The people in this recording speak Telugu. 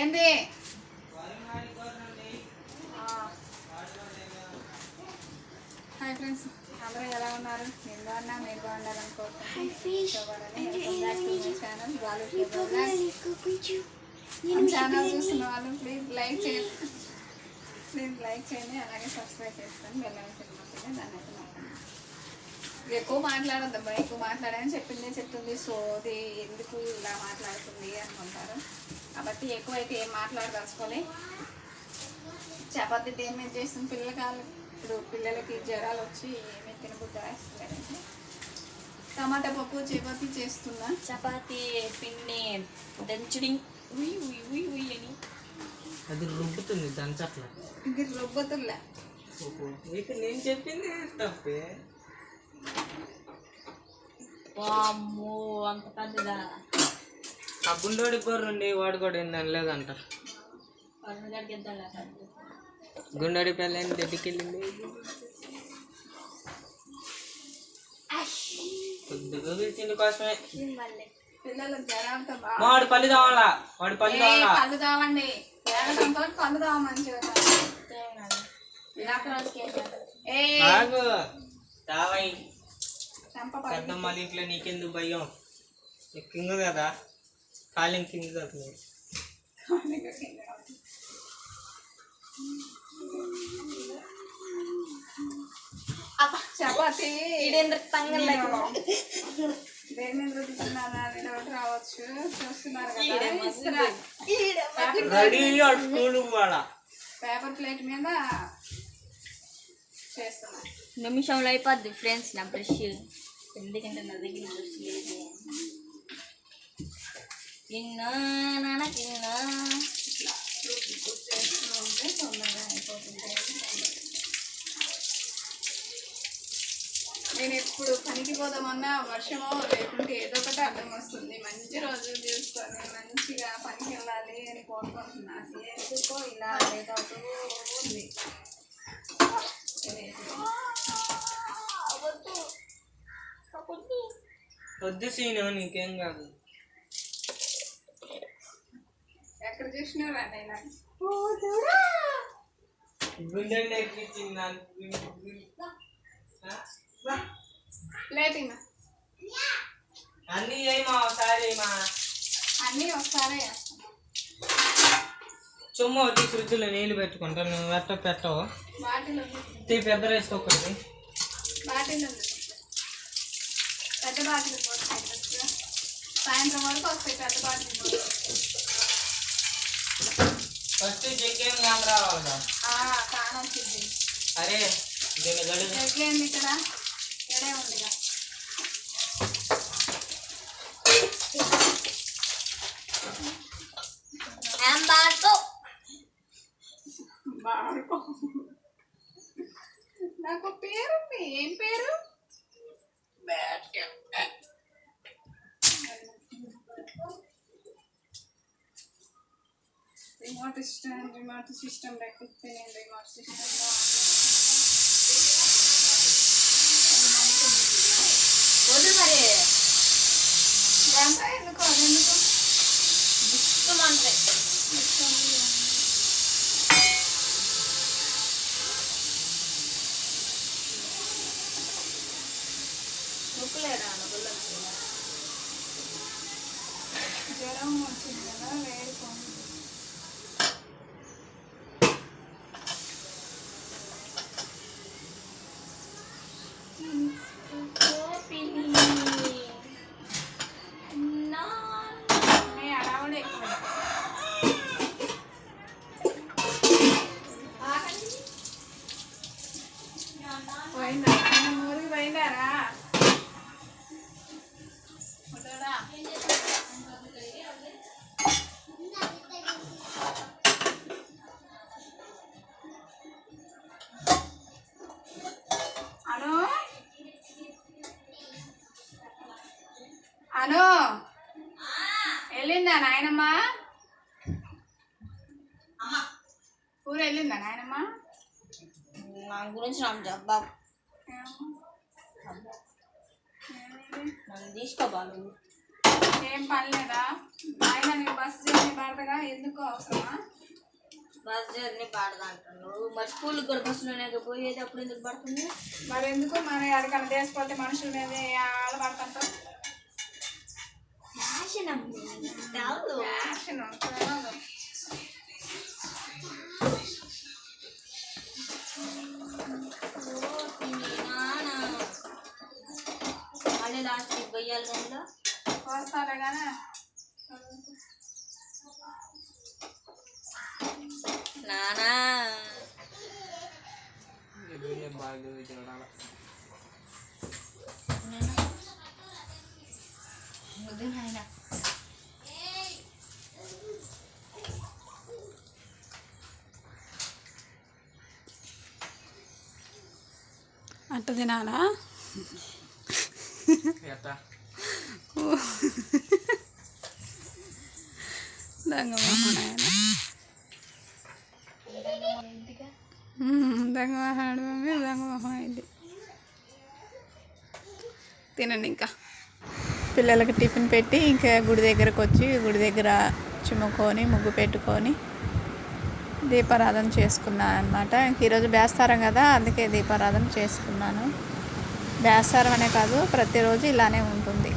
ఏంది? హాయ్ ఫ్రెండ్స్ అందరూ ఎలా ఉన్నారు? నేను బాగున్నా మీరు బాగున్నారు అనుకుంటున్నాను ఛానల్ చూస్తున్న వాళ్ళు ప్లీజ్ లైక్ చేయండి. ప్లీజ్ లైక్ చేయండి అలాగే సబ్స్క్రైబ్ చేసుకొని వెళ్ళాలి సినిమా దాన్ని అయితే. ఎక్కువ మాట్లాడద్దమ్మా ఎక్కువ మాట్లాడని చెప్పింది చెప్తుంది. సో అది ఎందుకు ఇలా మాట్లాడుతుంది అనుకుంటారు? కాబట్టి ఎక్కువ అయితే ఏం మాట్లాడదలుచుకోలే. చపాతీ దేని మీద చేసిన పిల్లకాలు ఇప్పుడు పిల్లలకి జ్వరాలు వచ్చి ఏమి తినబుద్ధి టమాటా పప్పు చపాతీ చేస్తున్నా చపాతి పిండి దంచడి. ఉయ్ ఉయ్ ఉయ్ ఉయ్ అని. అది రుబ్బుతుంది దంచట్ల. ఇది రుబ్బతుల్లా ఇక నేను చెప్పింది తప్పే. వామ్మో అంత పెద్దదా? ఆ గుండోడి గొర్రెండి వాడు కూడా ఏందని లేదంట. గుండోడి పెళ్ళని దగ్గరికి వెళ్ళింది కొద్దిగా పిలిచింది కోసమే వాడు పల్లి కావాలా వాడు పల్లి ఏ, కావాలా కళ్ళు తావండి. ఏడటంతో కళ్ళు తావ. మంచిగా పెద్దమ్మ ఇంట్లో నీకెందుకు భయం? నీకు కింగ్ కదా? కాలింగ్ కింగ్ కదా నువ్వు. చపాతి. ఇదేంద్ర తంగం దేని మీద రుద్దుతున్నారా అని డౌట్ రావచ్చు. చూస్తున్నారు. రెడీ స్కూల్ పేపర్ ప్లేట్ మీద చేస్తున్నా. నిమిషంలో అయిపోద్ది ఫ్రెండ్స్ నా బ్రష్ ఎందుకంటే నా దగ్గర బ్రష్ లేదు. ఇన్నా నాన్న ఇన్నా ఇట్లా చేస్తూ ఉంటే తొందరగా అయిపోతుంటాయి నేను ఎప్పుడు పనికి పోదామన్నా వర్షమో లేకుంటే ఏదో ఒకటి అర్థం వస్తుంది. మంచి రోజులు చూసుకొని మంచిగా పనికి వెళ్ళాలి అని కోరుకుంటున్నాను ఎందుకో ఇలా లేట్ ఉంది. వద్దు సీను నీకేం కాదు. ఎక్కడ చూసినా రానైనా గుండె ఎక్కించింది లేటింగ్ అన్నీ ఒకసారి మా అన్నీ ఒకసారి చుమ్మ వచ్చి ఫ్రిడ్జ్లో నీళ్ళు పెట్టుకుంటా. నువ్వు పెట్ట పెట్టవు? బాటిల్ ఉంది. తీ పెద్ద రైస్ ఒకటి బాటిల్ ఉంది. పెద్ద బాటిల్. సాయంత్రం వరకు వస్తాయి పెద్ద బాటిల్. ఫస్ట్ జగ్గేం కాదు రావాలి ఆ కాన వచ్చింది అరే దీని గడుగు ఎట్లేంది ఇక్కడ? ఇక్కడే ఉందిగా. నాకు పేరుంది ఏం పేరు? రిమోట్ సిస్టమ్ రిమోట్ సిస్టమ్ పెట్టిస్తే నేను రిమోట్ సిస్టంలో వద్దు మరి ఇదంతా ఎందుకు అది ఎందుకు ఇష్టమంటే ముక్కులేరా జ్వరం వచ్చింది కదా అను. వెళ్ళిందా నాయనమ్మ? ఊరు వెళ్ళిందా నాయనమ్మ? నా గురించి నాకు చెప్పా. ఏమో. ఏమైంది? నన్ను తీసుకోబా నువ్వు ఏం పని లేదా? ఆయన నీకు బస్సు జర్నీ పడతగా ఎందుకు అవసరమా? బస్ జర్నీ పాడదా అంటున్నావు మరి స్కూల్కి కూడా బస్సులోనే పోయేది? అప్పుడు ఎందుకు పడుతుంది? మరి ఎందుకు? మన ఎక్కడికైనా దేశపోతే మనుషుల మీద ఆడబడుతుంటాం ఫ్యాషన్ అమ్మి కాదు ఫ్యాషన్ కాదు. మళ్ళీ లాస్ట్కి వెయ్యాలి దానిలో వస్తారా కానీ నానా ఎదురుగా బాగా అట్ట తినాలా? దొంగ మొహం ఆయన. దొంగ మొహాడు మమ్మీ దొంగ మొహం అయింది తినండి ఇంకా. పిల్లలకి టిఫిన్ పెట్టి ఇంకా గుడి దగ్గరకు వచ్చి గుడి దగ్గర చిమ్ముకొని ముగ్గు పెట్టుకొని దీపారాధన చేసుకున్నాను అనమాట ఈరోజు బేస్తారం కదా అందుకే దీపారాధన చేసుకున్నాను. బేస్తారం అనే కాదు ప్రతిరోజు ఇలానే ఉంటుంది.